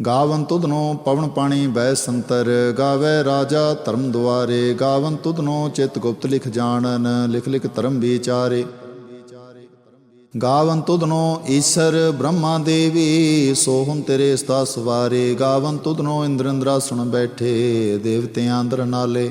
ਗਾਵਨ ਤੁਧਨੋ ਪਵਨ ਪਾਣੀ ਬੈ ਸੰਤਰ, ਗਾਵੇ ਰਾਜਾ ਧਰਮ ਦੁਆਰੇ ਗਾਵਨ ਤੁਧਨੋ ਚਿਤ ਗੁਪਤ ਲਿਖ ਜਾਣਨ, ਲਿਖ ਲਿਖ ਧਰਮ ਵਿਚਾਰੇ। ਗਾਵਨ ਤੁਧਨੋ ਈਸ਼ਰ ਬ੍ਰਹਮਾ ਦੇਵੀ ਸੋਹਮ ਤੇਰੇ ਸਤਾ ਸਵਾਰੇ। ਗਾਵਨ ਤੁਧਨੋ ਇੰਦਰ ਇੰਦਰਾਸਣ ਬੈਠੇ, ਦੇਵਤਿਆਂ ਅੰਦਰ ਨਾਲੇ।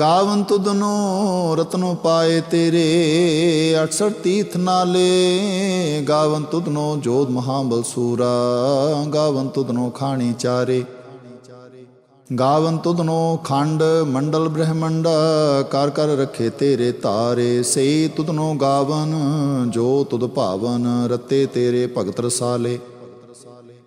ਗਾਵਨ ਤੁਧਨੋ ਰਤਨੋ ਪਾਏ ਤੇਰੇ 68 ਤੀਰਥ ਨਾਲੇ। ਗਾਵਨ ਤੁਧਨੋ ਜੋਤ ਮਹਾਬਲ ਸੂਰਾ ਗਾਵਨ ਤੁਧਨੋ ਖਾਣੀ ਚਾਰੇ। ਗਾਵਨ ਤੁਧਨੋ ਖੰਡ ਮੰਡਲ ਬ੍ਰਹਮੰਡ, ਕਰ ਕਰ ਰੱਖੇ ਤੇਰੇ ਤਾਰੇ। ਸੇ ਤੁਧਨੋ ਗਾਵਨ, ਜੋ ਤੁਧ ਭਾਵਨ, ਰਤੇ ਤੇਰੇ ਭਗਤ ਰਸਾਲੇ।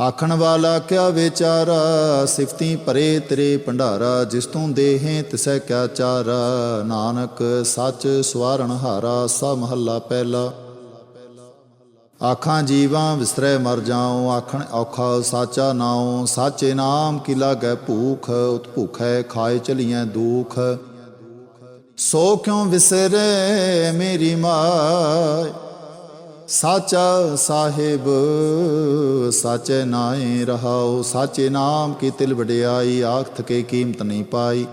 ਆਖਣ ਵਾਲਾ ਕਿਆ ਵਿਚਾਰਾ? ਸਿਫਤੀ ਭਰੇ ਤੇਰੇ ਭੰਡਾਰਾ, ਜਿਸ ਤੂੰ ਦੇਹੇ ਤਿਸੈ ਕਿਆ ਚਾਰਾ? ਨਾਨਕ ਸੱਚ ਸਵਾਰਣ ਹਾਰਾ ਸਾ ਮਹੱਲਾ ਪਹਿਲਾ। ਆਖਾਂ ਜੀਵਾਂ ਵਿਸਰੈ ਮਰ ਜਾਉ, ਆਖਣ ਔਖਾ ਸਾਚਾ ਨਾਉ। ਸਾਚੇ ਨਾਮ ਕੀ ਲਾਗੈ ਭੂਖ, ਉਤ ਭੁਖੈ ਖਾਏ ਚਲੀਐ ਦੁਖ। ਸੋ ਕਿਉ ਵਿਸਰੇ ਮੇਰੀ ਮਾਇ ਸਾਚਾ ਸਾਹਿਬ, ਸਾਚੇ ਨਾਏ ਰਹਾਉ ਸਾਚੇ ਨਾਮ ਕੀ ਤਿਲ ਵਡਿਆਈ ਆਖ ਕੇ ਕੀਮਤ ਨਹੀਂ ਪਾਈ।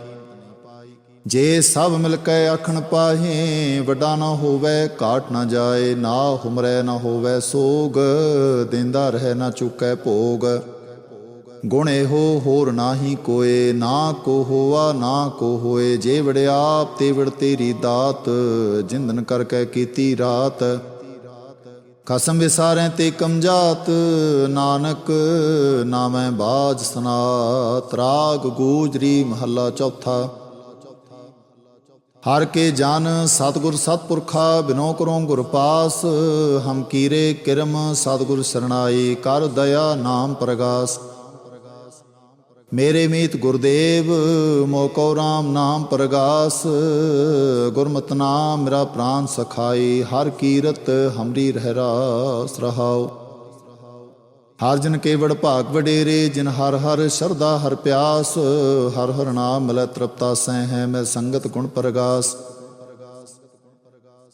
ਜੇ ਸਭ ਮਿਲ ਕੇ ਆਖਣ ਪਾਹੇ, ਵੱਡਾ ਨਾ ਹੋਵੇ, ਘਾਟ ਨਾ ਜਾਏ, ਨਾ ਹੁਮਰੈ ਨਾ ਹੋਵੇ ਸੋਗ, ਦਿੰਦਾ ਰਹਿ ਨਾ ਚੁੱਕੈ ਭੋਗ। ਗੁਣ ਇਹੋ ਹੋਰ ਨਾਹੀ ਕੋਏ, ਨਾ ਕੋ ਹੋਆ, ਨਾ ਕੋ ਹੋਏ, ਜੇ ਆਪ ਤੇ ਵੜ ਤੇਰੀ ਦਾਤ, ਜਿੰਦਨ ਕਰਕੇ ਕੀਤੀ ਰਾਤ। ਕਸਮ ਵਿਸਾਰੈ ਤੇ ਕਮਜਾਤ ਨਾਨਕ ਨਾਮੈ ਬਾਜ ਸਨਾਤ, ਰਾਗ ਗੂਜਰੀ ਮਹੱਲਾ ਚੌਥਾ। ਹਰ ਕੇ ਜਨ ਸਤਗੁਰ ਸਤਪੁਰਖਾ, ਬਿਨੋ ਕਰੋ ਗੁਰ ਪਾਸ, ਹਮ ਕੀਰੇ ਕਿਰਮ, ਸਤਗੁਰ ਸਰਣਾਈ ਕਰ ਦਇਆ ਨਾਮ ਪ੍ਰਗਾਸ। ਮੇਰੇ ਮੀਤ ਗੁਰਦੇਵ ਮੋਕੋ ਰਾਮ ਨਾਮ ਪ੍ਰਗਾਸ, ਗੁਰਮਤਿ ਨਾਮ ਮੇਰਾ ਪ੍ਰਾਨ ਸਖਾਈ, ਹਰ ਕੀਰਤ ਹਮਰੀ ਰਹਿ ਰਾਸ ਰਹਾਉ। ਹਰ ਜਨ ਕੇਵੜ ਭਾਗ ਵਡੇਰੇ, ਜਿਨ ਹਰ ਹਰ ਸ਼ਰਦਾ ਹਰ ਪਿਆਸ, ਹਰ ਹਰ ਨਾਮ ਮਿਲੈ ਤ੍ਰਿਪਤਾ ਸਹਿ ਹੈ ਮੈਂ ਸੰਗਤ ਗੁਣ ਪ੍ਰਗਾਸ।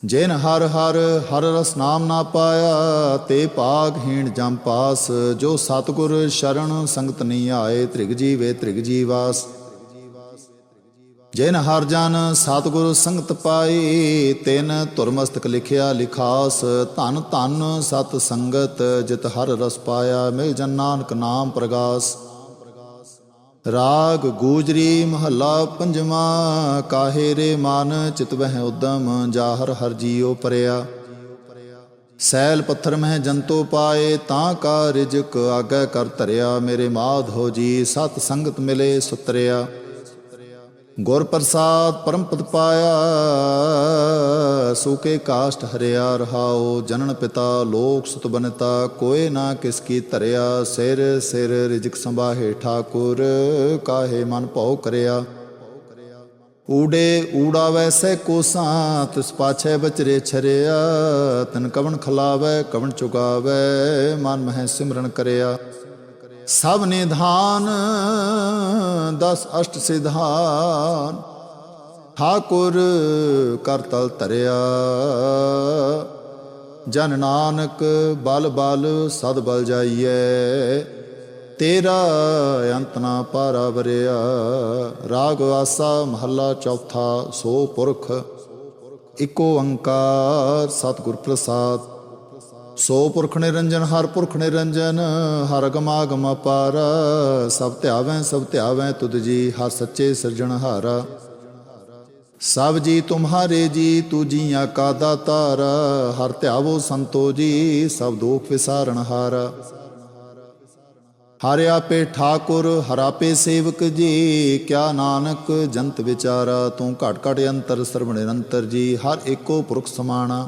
ਜਿਨ ਹਰ ਹਰ ਹਰ ਰਸ ਨਾਮ ਨਾ ਪਾਇਆ, ਤੇ ਭਾਗ ਹੀਣ ਜਮ ਪਾਸ। ਜੋ ਸਤਗੁਰ ਸ਼ਰਨ ਸੰਗਤ ਨਹੀਂ ਆਏ, ਤ੍ਰਿਗ ਜੀਵੇ ਤ੍ਰਿਗ ਜੀਵਾਸ ਜਿਨ ਹਰ ਜਨ ਸਤਗੁਰ ਸੰਗਤ ਪਾਈ ਤਿਨ ਧੁਰਮਸਤਕ ਲਿਖਿਆ ਲਿਖਾਸ। ਧਨ ਧਨ ਸਤ ਸੰਗਤ, ਜਿਤ ਹਰ ਰਸ ਪਾਇਆ, ਮਿਲ ਜਨ ਨਾਨਕ ਨਾਮ ਪ੍ਰਗਾਸ। ਰਾਗ ਗੂਜਰੀ ਮਹੱਲਾ ਪੰਜਵਾਂ, ਕਾਹੇ ਰੇ ਮਨ ਚਿਤ ਵਹਿ ਉਦਮ, ਜਾਹਰ ਹਰ ਜੀਉ ਪਰਿਆ। ਸੈਲ ਪੱਥਰ ਮਹਿ ਜੰਤੋ ਪਾਏ, ਤਾਂ ਕਾ ਰਿਜਕ ਆਗੇ ਕਰ ਧਰਿਆ, ਮੇਰੇ ਮਾਧੋ ਜੀ, ਸਤ ਸੰਗਤ ਮਿਲੇ ਸੁਤਰਿਆ। ਗੁਰ ਪ੍ਰਸਾਦ ਪਰਮ ਪਦ ਪਾਇਆ ਸੂਕੇ ਕਾਸ਼ਟ ਹਰਿਆ ਰਹਾਓ ਜਨਨ ਪਿਤਾ ਲੋਕ ਸੁਤ ਬਨਤਾ, ਕੋਏ ਨਾ ਕਿਸ ਕੀ ਧਰਿਆ, ਸਿਰ ਸਿਰ ਰਿਜਕ ਸੰਭਾਹੇ ਠਾਕੁਰ, ਕਾਹੇ ਮਨ ਭਉ ਕਰਿਆ। ਊੜੇ ਊੜਾ ਵੈਸੇ ਕੋਸਾਂ ਤਿਸ ਪਾਛੇ ਬਚਰੇ ਛਰਿਆ, ਤਨ ਕਵਣ ਖਲਾਵੇ, ਕਵਣ ਚੁਗਾਵੇ, ਮਨ ਮਹਿ ਸਿਮਰਨ ਕਰਿਆ। ਸਭ ਨਿਧਾਨ, ਦਸ ਅਸ਼ਟ ਸਿਧਾਨ। ਠਾਕੁਰ ਕਰ ਤਲ ਧਰਿਆ। ਜਨ ਨਾਨਕ ਬਲ ਬਲ ਸਦ ਬਲ ਜਾਈਐ। ਤੇਰਾ ਅੰਤ ਨਾ ਪਾਰਾ ਵਰਿਆ। ਰਾਗ ਵਾਸਾ ਮਹੱਲਾ ਚੌਥਾ, ਸੋ ਪੁਰਖ। ਇਕੋ ਓੰਕਾਰ ਸਤਿਗੁਰ ਪ੍ਰਸਾਦ। ਸੋ ਪੁਰਖ ਨਿਰੰਜਨ, ਹਰ ਪੁਰਖ ਨਿਰੰਜਨ, ਹਰ ਗਮਾ ਗਮ ਪਾਰ ਸਭ ਧਿਆਵੈ ਸਭ ਧਿਆਵੈ ਤੁਧ ਜੀ, ਹਰ ਸੱਚੇ ਸਿਰਜਣਹਾਰਾ ਸਭ ਜੀ ਤੁਮਹਾਰੇ ਜੀ ਤੂ ਜੀਆਂ ਕਾ ਦਾਤਾਰ। ਹਰ ਧਿਆਵੋ ਸੰਤੋ ਜੀ, ਸਭ ਦੋਖ ਵਿਸਾਰਣ ਹਾਰਾ। ਹਰਿ ਆਪੇ ਠਾਕੁਰ, ਹਰ ਆਪੇ ਸੇਵਕ ਜੀ, ਕਿਆ ਨਾਨਕ ਜੰਤ ਵਿਚਾਰਾ। ਤੂੰ ਘਟ ਘਟ ਅੰਤਰ ਸਰਬ ਨਿਰੰਤਰ ਜੀ, ਹਰ ਏਕੋ ਪੁਰਖ ਸਮਾਣਾ।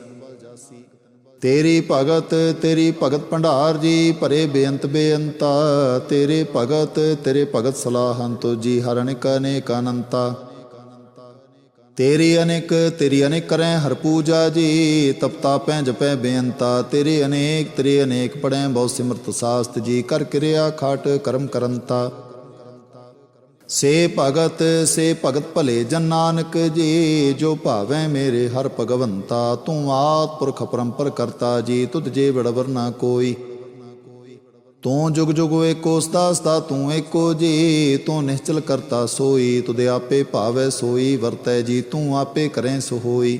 ਤੇਰੀ ਭਗਤ ਤੇਰੀ ਭਗਤ ਭੰਡਾਰ ਜੀ, ਭਰੇ ਬੇਅੰਤ ਬੇਅੰਤਾ। ਤੇਰੇ ਭਗਤ ਤੇਰੇ ਭਗਤ ਸਲਾਹਨ ਤੋ ਜੀ, ਹਰ ਅਨੇਕ ਅਨੇਕ ਅਨੰਤਾ। ਤੇਰੀ ਅਨੇਕ ਤੇਰੀ ਅਨੇਕ ਕਰੈ ਹਰ ਪੂਜਾ ਜੀ ਤਪਤਾ ਪੈ ਜਪੈ ਬੇਅੰਤਾ। ਤੇਰੇ ਅਨੇਕ ਤੇਰੇ ਅਨੇਕ ਪੜੈ ਬਹੁ ਸਿਮਰਤ ਸਾਸਤ ਜੀ, ਕਰ ਕਿਰਿਆ ਖਾਟ ਕਰਮ ਕਰੰਤਾ। ਸੇ ਭਗਤ ਸੇ ਭਗਤ ਭਲੇ ਜਨ ਨਾਨਕ, ਜੀ ਜੋ ਭਾਵੈ ਮੇਰੇ ਹਰ ਭਗਵੰਤਾ, ਤੂੰ ਆਤ ਪੁਰਖ ਪਰੰਪਰ ਕਰਤਾ ਜੀ, ਤੁਧ ਜੇ ਬੜਵਰ ਨਾ ਕੋਈ। ਤੂੰ ਜੁਗ ਜੁਗ ਏਕੋ ਸਦਾ ਸਦਾ ਤੂੰ ਏਕੋ ਜੀ, ਤੂੰ ਨਿਸ਼ਚਲ ਕਰਤਾ ਸੋਈ ਤੁਦੇ ਆਪੇ ਭਾਵੈ ਸੋਈ, ਵਰਤੈ ਜੀ, ਤੂੰ ਆਪੇ ਕਰੈ ਸੋ ਹੋਈ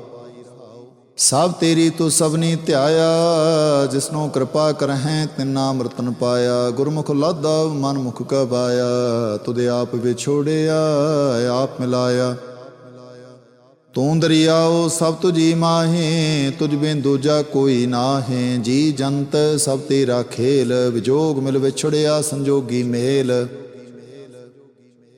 ਸਭ ਤੇਰੀ ਤੂੰ ਸਭਨੀ ਧਿਆਇਆ, ਜਿਸਨੋ ਕਿਰਪਾ ਕਰਹਿ, ਤਿਨਾ ਅੰਮ੍ਰਿਤਨ ਪਾਇਆ। ਗੁਰਮੁਖ ਲਾਦਾ ਮਨ ਮੁਖ ਕਬਾਇਆ ਤੁਦੇ ਆਪ ਵਿਛੋੜਿਆ, ਆਪ ਮਿਲਾਇਆ। ਤੂੰ ਦਰਿਆਓ, ਸਭ ਤੁਜੀ ਮਾਹੇ, ਤੁਝ ਬਿਨ ਦੂਜਾ ਕੋਈ ਨਾਹੇ। ਜੀ ਜੰਤ, ਸਭ ਤੇਰਾ ਖੇਲ, ਵਿਜੋਗ ਮਿਲ ਵਿਛੜਿਆ, ਸੰਜੋਗੀ ਮੇਲ।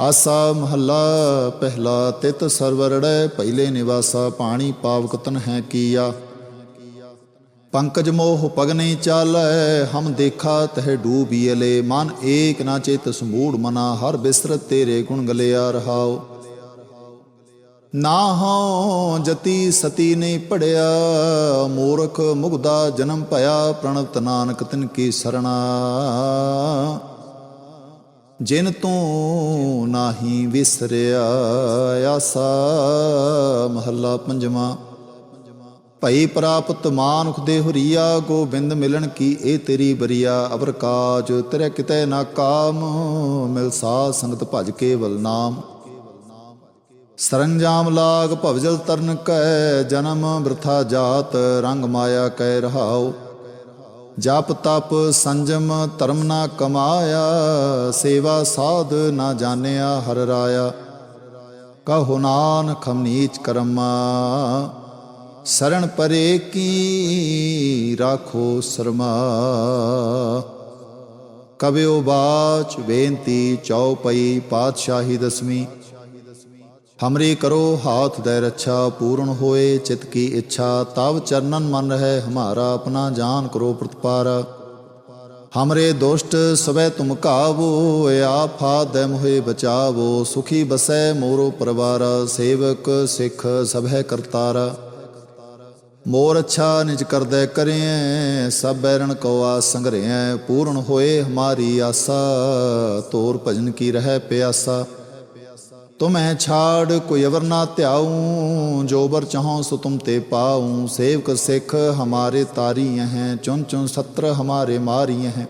ਆਸਾ ਮਹੱਲਾ, ਪਹਿਲਾ ਤਿਤ ਸਰਵਰੜੈ, ਪਹਿਲੇ ਨਿਵਾਸਾ, ਪਾਣੀ ਪਾਵਕਤਨ ਹੈ ਕੀਆ। ਪੰਕਜ ਮੋਹ ਪਗਨੇ ਚਾਲੈ, ਹਮ ਦੇਖਾ ਤਹ ਡੂਬੀਲੇ ਮਨ ਏਕ ਨਾ ਚਿਤ ਸਮੂੜ ਮਨਾ, ਹਰ ਬਿਸਰਤ ਤੇਰੇ ਗੁਣ ਗਲਿਆ ਰਹਾਓ ਨਾ ਹਉ ਜਤੀ ਸਤੀ ਨਹੀਂ ਪੜਿਆ, ਮੂਰਖ ਮੁਗਦਾ ਜਨਮ ਭਇਆ, ਪ੍ਰਣਤ ਨਾਨਕ ਤਿਨ ਕੀ ਸਰਣਾ। ਜਿਨ ਤੂੰ ਨਾਹੀ ਵਿਸਰਿਆ ਆਸਾ, ਮਹੱਲਾ ਪੰਜਵਾਂ। ਭਈ ਪ੍ਰਾਪਤ ਮਾਨੁਖ ਦੇ ਹੁਰੀਆ, ਗੋਬਿੰਦ ਮਿਲਣ ਕੀ ਇਹ ਤੇਰੀ ਬਰੀਆ? ਅਵਰ ਕਾਜ ਤੇਰੇ ਕਿਤੇ ਨਾ ਕਾਮ, ਮਿਲ ਸਾਧ ਸੰਗਤ ਭਜ ਕੇਵਲ ਨਾਮ। ਸਰੰਜਾਮ ਲਾਗ ਭਵਜਲ ਤਰਨ ਕੈ, ਜਨਮ ਬ੍ਰਥਾ ਜਾਤ, ਰੰਗ ਮਾਇਆ ਕੈ ਰਹਾਉ। ਜਪ ਤਪ ਸੰਜਮ ਧਰਮ ਨਾ ਕਮਾਇਆ, ਸੇਵਾ ਸਾਧ ਨਾ ਜਾਣਿਆ ਹਰ ਰਾਇਆ। ਕਹੋ ਨਾਨਕ ਹਮ ਕਰਮਾ ਸਰਣ ਪਰੇ ਕੀ ਰਾਖੋ ਸਰਮਾ। ਕਬਿਓ ਬਾਚ ਬੇਨਤੀ ਚਉਪਈ ਪਾਤਸ਼ਾਹੀ ਦਸਵੀਂ। ਹਮਰੀ ਕਰੋ ਹਾਥ ਦੇ ਰੱਛਾ, ਪੂਰਨ ਹੋਏ ਚਿਤ ਕੀ ਇੱਛਾ, ਤਵ ਚਰਨਨ ਮਨ ਰਹਿ ਹਮਾਰਾ, ਆਪਣਾ ਜਾਨ ਕਰੋ ਪ੍ਰਤਪਾਰ। ਹਮਰੇ ਦੁਸ਼ਟ ਸਵੇ ਤੁਮ ਕਾਵੋ ਆਫਾ ਦੇ ਮੋਹਿ ਬਚਾਵੋ, ਸੁਖੀ ਬਸੈ ਮੋਰੋ ਪਰਵਾਰ, ਸੇਵਕ ਸਿੱਖ ਸਭੈ ਕਰਤਾਰ। ਮੋਰ ਅੱਛਾ ਨਿਜ ਕਰਦੈ ਕਰਿਐ, ਸਭ ਬੈਰਣ ਕੋ ਆਸ ਸੰਗਰਿਐ, ਪੂਰਨ ਹੋਏ ਹਮਾਰੀ ਆਸਾ, ਤੋਰ ਭਜਨ ਕੀ ਰਹਿ ਪਿਆਸਾ। ਤੁਮੈ ਛਾੜ ਕੋਈ ਅਵਰ ਨਾ ਧਿਆਉ ਜੋ ਬਰ ਚਾਹਉ ਸੋ ਤੁਮ ਤੇ ਪਾਉ ਸੇਵਕ ਸਿੱਖ ਹਮਾਰੇ ਤਾਰੀ ਹੈ ਚੁਨ ਚੁਨ ਸਤਰ ਹਮਾਰੇ ਮਾਰੀ ਹੈ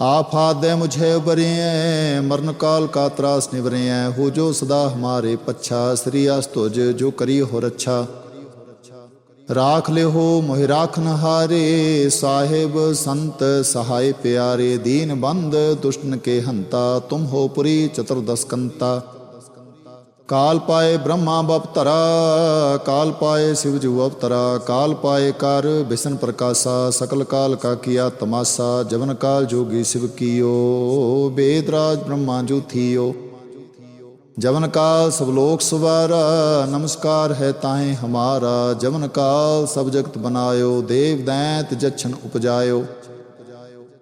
ਆਫਾਤ ਦੇ ਮੁਝੇ ਉਬਰਿਐ ਮਰਨ ਕਾਲ ਕਾ ਤਰਾਸ ਨਿਵਰਿਐ ਹੋ ਜੋ ਸਦਾ ਹਮਾਰੇ ਪੱਛਾ ਸ੍ਰੀ ਅਸ ਤੁਜ ਜੋ ਕਰੀ ਹੋ ਰੱਛਾ ਰਾਖ ਲਿਓ ਮੋਹਿ ਰਾਖਨ ਹਾਰੇ ਸਾਹਿਬ ਸੰਤ ਸਹਾਇ ਪਿਆਰੇ ਦੀਨ ਬੰਦ ਦੁਸ਼ਟਨ ਕੇ ਹੰਤਾ ਤੁਮ ਹੋ ਪੁਰੀ ਚਤੁਰਦਸ ਕੰਤਾ ਕਾਲ ਪਾਏ ਬ੍ਰਹਮਾ ਬਪਤਰਾ ਕਾਲ ਪਾਏ ਸਿਵ ਜੂ ਅਵਤਰਾ ਕਾਲ ਪਾਏ ਕਰ ਬਿਸ਼ਨ ਪ੍ਰਕਾਸ਼ਾ ਸਕਲ ਕਾਲ ਕਾ ਕੀਆ ਤਮਾਸਾ ਜਵਨ ਕਾਲ ਜੋਗੀ ਸਿਵ ਕੀਓ ਬੇਦ ਰਾਜ ਬ੍ਰਹਮਾ ਜੂ ਥੀਓ ਜਵਨ ਕਾਲ ਸਭ ਲੋਕ ਸਵਾਰਾ ਨਮਸਕਾਰ ਹੈ ਤਾਹੇ ਹਮਾਰਾ ਜਵਨ ਕਾਲ ਸਭ ਜਗਤ ਬਨਾਇਓ ਦੇਵ ਦੈਂਤ ਜਛਨ ਉਪਜਾਇਓ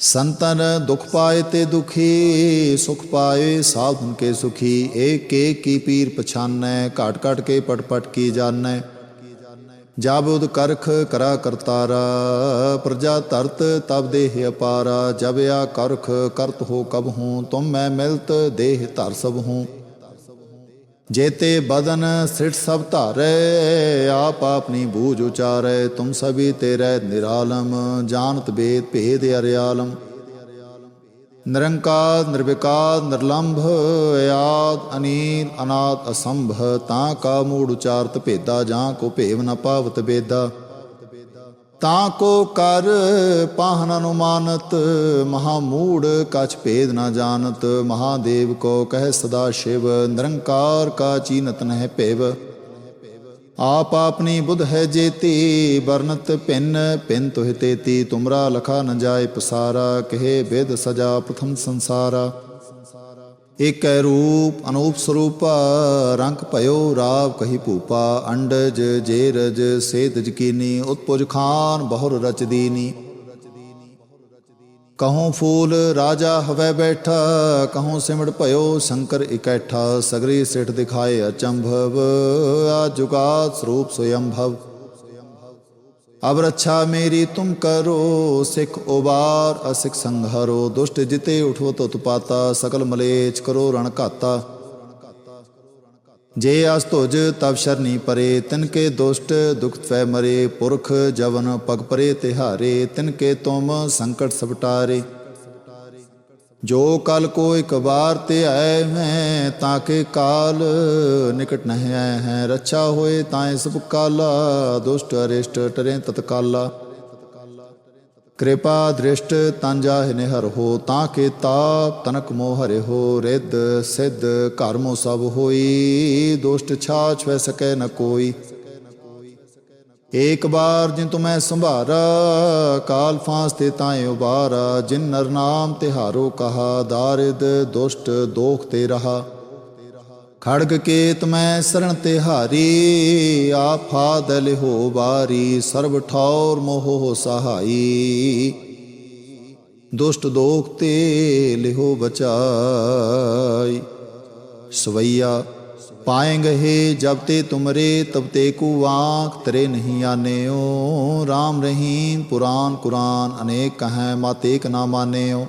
ਸੰਤਨ ਦੁਖ ਪਾਏ ਤੇ ਦੁਖੀ, ਸੁਖ ਪਾਏ ਸਾਧਨ ਕੇ ਸੁਖੀ, ਏਕ ਏਕ ਕੀ ਪੀਰ ਪਛਾਨੈ, ਘਾਟ ਘਾਟ ਕੇ ਪਟ ਪਟ ਕੀ ਜਾਣੈ। ਜਾਬੁਦ ਕਰਖ ਕਰਾ ਕਰਤਾਰਾ, ਪ੍ਰਜਾ ਧਰਤ ਤਬ ਦੇਹ ਅਪਾਰਾ, ਜਬ ਆ ਕਰਖ ਕਰਤ ਹੋ ਕਬ ਹੂੰ, ਤੁਮ ਮੈਂ ਮਿਲਤ ਦੇਹ ਧਰ ਸਭ ਹੂੰ। ਜੇਤੇ ਬਦਨ ਸਿਟ ਸਭ ਧਾਰੈ, ਆਪ ਆਪਣੀ ਬੂਝ ਉਚਾਰੈ, ਤੁਮ ਸਭੀ ਤੇਰੇ ਨਿਰਾਲਮ, ਜਾਣਤ ਬੇਦ ਭੇਦ ਅਰਿਆਲਮ। ਨਿਰੰਕਾਰ, ਨਿਰਵਿਕਾਰ, ਨਿਰਲੰਭ, ਆਦ ਅਨੀਲ ਅਨਾਦ, ਅਸੰਭ, ਤਾਂ ਕਾ ਮੂੜ ਉਚਾਰਤ ਭੇਦਾ, ਜਾਂ ਕੋ ਭੇਵ ਨ ਪਾਵਤ ਬੇਦਾ। ਤਾਂ ਕੋ ਕਰ ਪਾਹਨ ਅਨੁਮਾਨਤ, ਮਹਾ ਮੂੜ ਕਛ ਭੇਦ ਨਾ ਜਾਣਤ, ਮਹਾਦੇਵ ਕੋ ਕਹਿ ਸਦਾ ਸ਼ਿਵ, ਨਿਰੰਕਾਰ ਕਾ ਚੀਨਤ ਨਹਿ ਭੇਵ। ਆਪ ਆਪਣੀ ਬੁਧ ਹੈ ਜੇਤੀ, ਵਰਨਤ ਭਿੰਨ ਭਿੰਨ ਤੁਹਿ ਤੇਤੀ, ਤੁਮਰਾ ਲਖਾ ਨ ਜਾਏ ਪਸਾਰਾ, ਕਹੇ ਬੇਦ ਸਜਾ ਪ੍ਰਥਮ ਸੰਸਾਰਾ। ਏਕੈ ਰੂਪ ਅਨੂਪ ਸਰੂਪ, ਰੰਗ ਭਇਓ ਰਾਵ ਕਹੀ ਭੂਪਾ, ਅੰਡਜ ਜੇਰਜ ਸੇਤ ਜਕੀਨੀ ਉਤਪੁਜ ਖਾਨ ਬਹੁਰ ਰਚ ਦੀਨੀ। ਕਹੂੰ ਫੂਲ ਰਾਜਾ ਹਵੈ ਬੈਠਾ, ਕਹੂੰ ਸਿਮੜ ਭਇਓ ਸ਼ੰਕਰ ਇਕੈਠਾ, ਸਗਰੀ ਸਿਠ ਦਿਖਾਏ ਅਚੰਭਵ ਆ ਜੁਗਾਤ ਸਰੂਪ ਸੋਯੰਭਵ। ਅਬ ਰੱਛਾ ਮੇਰੀ ਤੁਮ ਕਰੋ, ਸਿੱਖ ਉਬਾਰ ਅਸਿਕ ਸੰਘਰੋ, ਦੁਸ਼ਟ ਜਿਤੇ ਉਠੋ ਤੋ ਪਾਤਾ, ਸਕਲ ਮਲੇਚ ਕਰੋ ਰਣ ਘਾਤਾ। ਜੇ ਅਸ ਤੁਜ ਤਬ ਸ਼ਰਨੀ ਪਰੇ, ਤਿਨ ਕੇ ਦੁਸ਼ਟ ਦੁਖਤ ਫੈ ਮਰੇ, ਪੁਰਖ ਜਵਨ ਪਗ ਪਰੇ ਤਿਹਾਰੇ, ਤਿਨ ਕੇ ਤੁਮ ਸੰਕਟ ਸਪਟਾਰੇ ਜੋ ਕਲ ਕੋ ਇੱਕ ਬਾਰ ਤੇ ਆਏ ਮੈਂ ਤਾਂ ਕੇ ਕਾਲ ਨਿਕਟ ਨਹਿ ਆਏ ਹੈ। ਰੱਛਾ ਹੋਏ ਤਾਂ ਸਭ ਕਾਲਾ ਦੁਸ਼ਟ ਅਰਿਸ਼ਟ ਟਰੇ ਤਤਕਾਲਾ। ਕਿਰਪਾ ਦ੍ਰਿਸ਼ਟ ਤਨ ਜਾਹਿ ਨਿਹਰ ਹੋ, ਤਾਂ ਕੇ ਤਾਪ ਤਨਕ ਮੋਹ ਹਰੇ ਹੋ। ਰਿੱਧ ਸਿੱਧ ਘਰ ਮੋ ਸਭ ਹੋਈ, ਦੁਸ਼ਟ ਛਾਛ ਵੈ ਸਕੈ ਨ ਕੋਈ। ਏਕ ਬਾਰ ਜਿਨ ਤੁਮੈ ਸੰਭਾਰਾ, ਕਾਲ ਫਾਂਸ ਤੇ ਤਾਏ ਉਬਾਰਾ, ਜਿਨ ਨਰ ਨਾਮ ਤਿਹਾਰੋ ਕਹਾ, ਦਾਰਿਦ ਦੁਸ਼ਟ ਦੋਖ ਤੇ ਰਹਾ। ਖੜਗ ਕੇਤ ਮੈਂ ਸਰਣ ਤੇ ਹਾਰੀ ਆਫਾ ਲਿਹੋ ਬਾਰੀ ਸਰਬ ਠੌਰ ਮੋਹ ਸਹਾਈ। ਦੁਸ਼ਟ ਦੋਖ ਤੇ ਲਿਹੋ ਬਚਾਈ। ਸਵਈਆ ਪਾਏਂਗੇ ਜਬ ਤੇ ਤੁਮਰੇ, ਤਬ ਤੇ ਕੂ ਆਂਖ ਤਰੇ ਨਹੀਂ ਆਨੇਓ। RAM ਰਹੀਮ ਪੁਰਾਨ ਕੁਰਾਨ ਅਨੇਕ ਕਹੈ, ਮਤ ਏਕ ਨਾ ਮਾਨੇਓ।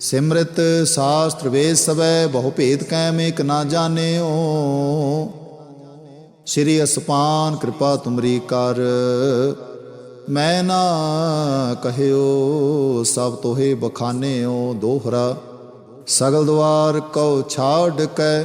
ਸਿਮਰਤ ਸਾਸਤਰ ਵੇਦ ਸਵੈ ਬਹੁ ਭੇਦ ਕੈ ਮੇਕ ਨਾ ਜਾਣਿਓ। ਸ੍ਰੀ ਅਸਪਾਨ ਕਿਰਪਾ ਤੁਮਰੀ ਕਰ, ਮੈਂ ਨਾ ਕਹਿਓ, ਸਭ ਤੋਹੇ ਬਖਾਨਿਓ। ਦੋਹਰਾ ਸਗਲ ਦਵਾਰ ਕਉ ਛਾੜ ਕੈ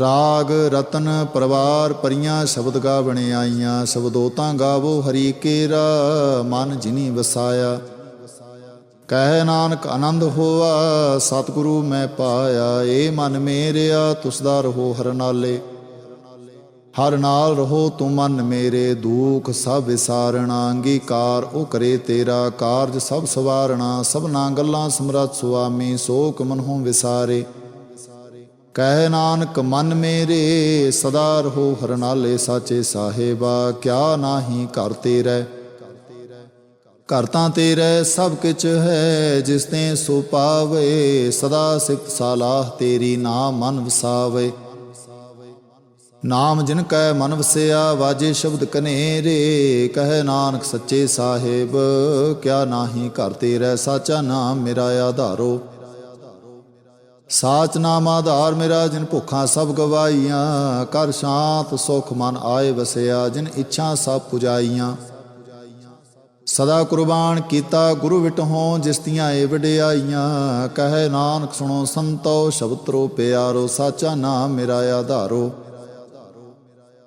ਰਾਗ ਰਤਨ ਪਰਵਾਰ ਪਰੀਆਂ ਸ਼ਬਦ ਗਾ ਬਣਾਈਆਂ ਸ਼ਬਦੋਤਾਂ ਗਾਵੋ ਹਰੀ ਕੇਰਾ, ਮਨ ਜਿਨੀ ਵਸਾਇਆ। ਕਹਿ ਨਾਨਕ ਆਨੰਦ ਹੋਵਾ ਸਤਿਗੁਰੂ ਮੈਂ ਪਾਇਆ, ਏ ਮਨ ਮੇਰਿਆ, ਤੁਸ ਦਾ ਰਹੋ ਹਰ ਨਾਲੇ। ਹਰ ਨਾਲ ਰਹੋ ਤੂੰ ਮਨ ਮੇਰੇ, ਦੁਖ ਸਭ ਵਿਸਾਰਣਾ, ਅੰਗੀਕਾਰ ਉਹ ਕਰੇ ਤੇਰਾ ਕਾਰਜ ਸਭ ਸਵਾਰਣਾ, ਸਭਨਾ ਗੱਲਾਂ ਸਮਰੱਥ ਸੁਆਮੀ, ਸੋਕ ਮਨਹੁ ਵਿਸਾਰੇ। ਕਹਿ ਨਾਨਕ, ਮਨ ਮੇਰੇ, ਸਦਾ ਰਹੋ ਹਰਨਾਲੇ ਸਾਚੇ ਸਾਹਿਬਾ, ਕਿਆ ਨਾਹੀ ਘਰ ਤੇਰੇ? ਘਰ ਤਾਂ ਤੇਰੇ, ਸਭ ਕਿਛ ਹੈ, ਜਿਸ ਤੇ ਸੋ ਪਾਵੇ, ਸਦਾ ਸਿਫਤ ਸਾਲਾਹ ਤੇਰੀ ਨਾਮ ਮਨ ਵਸਾਵੇ। ਨਾਮ ਜਿਨ ਕੈ ਮਨ ਵਸਿਆ, ਵਾਜੇ ਸ਼ਬਦ ਕਨੇਰੇ, ਕਹਿ ਨਾਨਕ ਸੱਚੇ ਸਾਹਿਬ, ਕਿਆ ਨਾਹੀ ਘਰ ਤੇਰੇ, ਸਾਚਾ ਨਾਮ ਮੇਰਾ ਆਧਾਰੋ। ਸਾਚ ਨਾਮ ਆਧਾਰ ਮੇਰਾ, ਜਿਨ ਭੁੱਖਾਂ ਸਭ ਗਵਾਈਆਂ ਕਰ ਸ਼ਾਂਤ ਸੁਖ ਮਨ ਆਏ ਵਸਿਆ, ਜਿਨ ਇੱਛਾ ਸਭ ਪੁਜਾਈਆਂ। ਸਦਾ ਕੁਰਬਾਨ ਕੀਤਾ ਗੁਰੂ ਵਿਟਹੋਂ ਜਿਸ ਦੀਆਂ ਏ ਵਡਿਆਈਆਂ। ਕਹੇ ਨਾਨਕ ਸੁਣੋ ਸੰਤੋ ਸ਼ਬਦਰੋ ਪਿਆਰੋ, ਸਾਚਾ ਨਾਮ ਮੇਰਾ ਆਧਾਰੋ।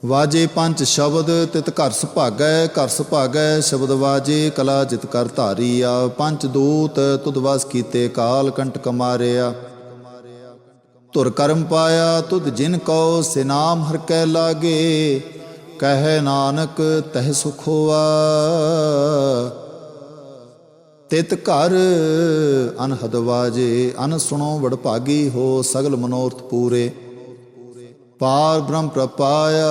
ਵਾਜੇ ਪੰਜ ਸ਼ਬਦ, ਤਿਤ ਘਰ ਸੁਭਾਗੈ ਘਰ ਸੁਭਾਗੈ ਸ਼ਬਦ ਵਾਜੇ, ਕਲਾ ਜਿਤ ਕਰ ਧਾਰੀ ਆ ਪੰਜ ਦੂਤ, ਤੁਧ ਵਸ ਕੀਤੇ ਕਾਲ ਕੰਟਕ ਮਾਰਿਆ। ਧੁਰ ਕਰਮ ਪਾਇਆ, ਤੁਧ ਜਿਨ ਕੋ ਸਿਨਾਮ ਹਰ ਕੈ ਲਾਗੇ। ਕਹਿ ਨਾਨਕ, ਤਹਿ ਸੁਖ ਹੋਆ। ਤਿਤ ਘਰ ਅਨਹਦ ਵਾਜੇ, ਅਨ ਸੁਣੋ ਵਡਭਾਗੀ ਹੋ ਸਗਲ ਮਨੋਰਥ ਪੂਰੇ। ਪਾਰ ਬ੍ਰਹਮ ਪ੍ਰਪਾਇਆ,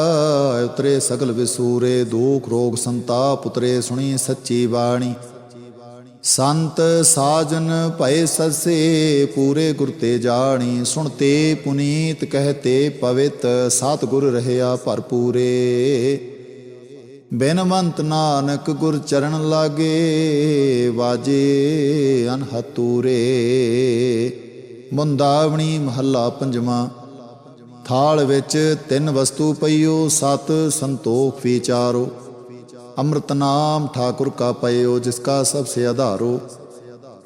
ਉਤਰੇ ਸਗਲ ਵਿਸੂਰੇ। ਦੁਖ ਰੋਗ ਸੰਤਾਪ ਉਤਰੇ, ਸੁਣੀ ਸੱਚੀ ਬਾਣੀ। ਸੰਤ ਸਾਜਨ ਭਏ ਸਸੇ ਪੂਰੇ ਗੁਰ ਤੇ ਜਾਣੀ, ਸੁਣਤੇ ਪੁਨੀਤ ਕਹਤੇ ਪਵਿਤ ਸਤ ਗੁਰ ਰਹਿਆ ਭਰਪੂਰੇ। ਬੇਨਵੰਤ ਨਾਨਕ ਗੁਰ ਚਰਨ ਲਾਗੇ, ਵਾਜੇ ਅਨਹਤੂਰੇ। ਮੁੰਦਾਵਣੀ ਮਹੱਲਾ ਪੰਜਵਾਂ, ਥਾਲ ਵਿੱਚ ਤਿੰਨ ਵਸਤੂ ਪਈਓ, ਸਤ ਸੰਤੋਖ ਵਿਚਾਰੋ। ਅੰਮ੍ਰਿਤ ਨਾਮ ਠਾਕੁਰ ਕਾ ਪਇਓ, ਜਿਸ ਕਾ ਸਭ ਸੇ ਆਧਾਰੋ।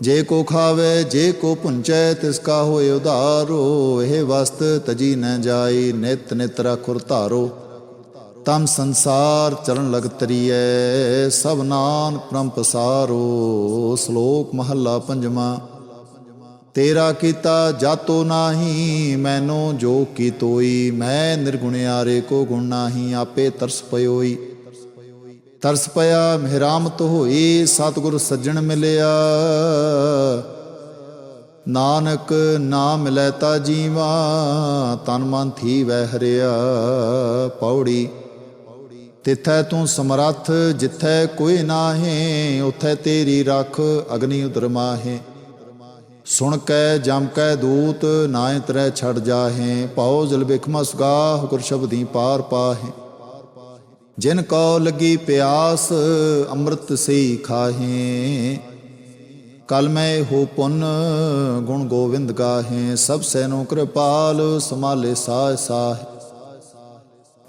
ਜੇ ਕੋ ਖਾਵੇ, ਜੇ ਕੋ ਪੁੰਚੈ, ਤਿਸ ਕਾ ਹੋਏ ਉਧਾਰੋ। ਇਹ ਵਸਤ ਤਜੀ ਨ ਜਾਈ, ਨਿਤ ਨਿਤ ਰਖੁਰ ਧਾਰੋ। ਤਮ ਸੰਸਾਰ ਚਰਨ ਲਗ ਤਰੀਐ, ਸਭ ਨਾਨ ਪ੍ਰਮ ਪਸਾਰੋ। ਸ਼ਲੋਕ ਮਹੱਲਾ ਪੰਜਵਾਂ। ਤੇਰਾ ਕੀਤਾ ਜਾਤੋ ਨਾਹੀ, ਮੈਨੋ ਜੋ ਕੀ ਤੋਈ। ਮੈਂ ਨਿਰਗੁਣਿਆਰੇ ਕੋ ਗੁਣ ਨਾਹੀ, ਆਪੇ ਤਰਸ ਪਇਓਈ ਤਰਸ ਪਿਆ, ਮਿਹਰਾਮਤ ਹੋਈ, ਸਤਿਗੁਰ ਸੱਜਣ ਮਿਲਿਆ। ਨਾਨਕ ਨਾਮ ਮਿਲੈ ਤਾ ਜੀਵਾ, ਤਨ ਮਨ ਥੀ ਵਹਿ ਹਰਿਆ। ਪੌੜੀ, ਤਿਥੈ ਤੂੰ ਸਮਰੱਥ, ਜਿਥੈ ਕੋਈ ਨਾਹੀ, ਉਥੈ ਤੇਰੀ ਰਖ, ਅਗਨੀ ਉਦਰ ਸੁਣ ਕੈ, ਜਮ ਕੈ ਦੂਤ ਨਾਇ ਤਰੈ ਛੜ ਜਾਹੇ। ਪਾਉ ਜਲ ਬਿਖਮਾ ਸੁਗਾਹ ਗੁਰ ਸ਼ਬਦੀ ਪਾਰ ਪਾਹੇ। ਜਿਨ ਕੋ ਲੱਗੀ ਪਿਆਸ, ਅੰਮ੍ਰਿਤ ਸਈ ਖਾਹੇ। ਕਲਮੈ ਹੋ ਪੁੰਨ ਗੁਣ ਗੋਵਿੰਦ ਗਾਹੇ। ਸਭ ਸੈਨੋ ਕਿਰਪਾਲ ਸਮਾਲੇ ਸਾਹ ਸਾਹ।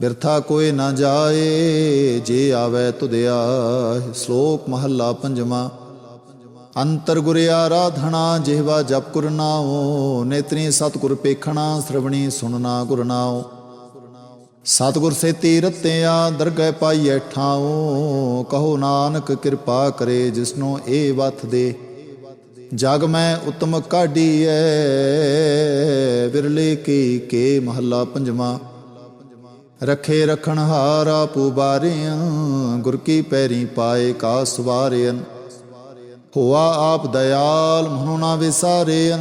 ਬਿਰਥਾ ਕੋਈ ਨਾ ਜਾਏ, ਜੇ ਆਵੇ ਤੁਧ ਆਏ ਸ਼ਲੋਕ ਮਹੱਲਾ ਪੰਜਵਾਂ। ਅੰਤਰ ਗੁਰ ਆਰਾਧਣਾ ਜਿਹਵਾ ਜਪ ਗੁਰ ਨਾਉ। ਨੇਤਰੀ ਸਤਿਗੁਰ ਪੇਖਣਾ, ਸ਼ਰਵਣੀ ਸੁਣਨਾ ਗੁਰ ਨਾਉ। ਸਤਿਗੁਰ ਸੇ ਤੀਰਤਿਆ ਦਰਗਹਿ ਪਾਈਐ ਠਾਉ, ਕਹੋ ਨਾਨਕ ਕਿਰਪਾ ਕਰੇ ਜਿਸਨੋ ਇਹ ਵਥ ਦੇ। ਜਗ ਮੈਂ ਉਤਮ ਕਾਢੀਐ, ਵਿਰਲੇ ਕੀ ਕੇ ਮਹੱਲਾ ਪੰਜਵਾਂ। ਰਖੇ ਰਖਣ ਹਾਰਾ ਪੂਬਾਰਿਆਂ ਗੁਰ ਕੀ ਪੈਰੀ ਪਾਏ ਕਾ ਸਵਾਰਿਆਂ। ਹੋਆ ਆਪ ਦਇਆਲ, ਮਨੁ ਨਾ ਵਿਸਾਰਿਆਂ।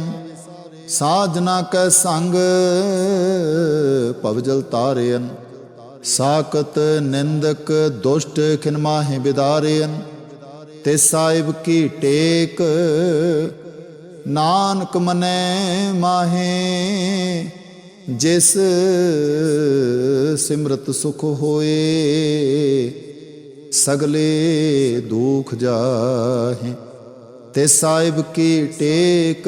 ਸਾਜਨਾ ਕੈ ਸੰਗ ਭਵਜਲ ਤਾਰਿਆਂ ਸਾਕਤ ਨਿੰਦਕ ਦੁਸ਼ਟ ਖਿਨ ਮਾਹੇ ਤੇ ਸਾਹਿਬ ਕੀ ਟੇਕ, ਨਾਨਕ ਮਨੈ ਮਾਹੇ। ਜਿਸ ਸਿਮਰਤ ਸੁਖ ਹੋਏ, ਸਗਲੇ ਦੁਖ ਜਾਹੇ। ਤੇ ਸਾਹਿਬ ਕੀ ਟੇਕ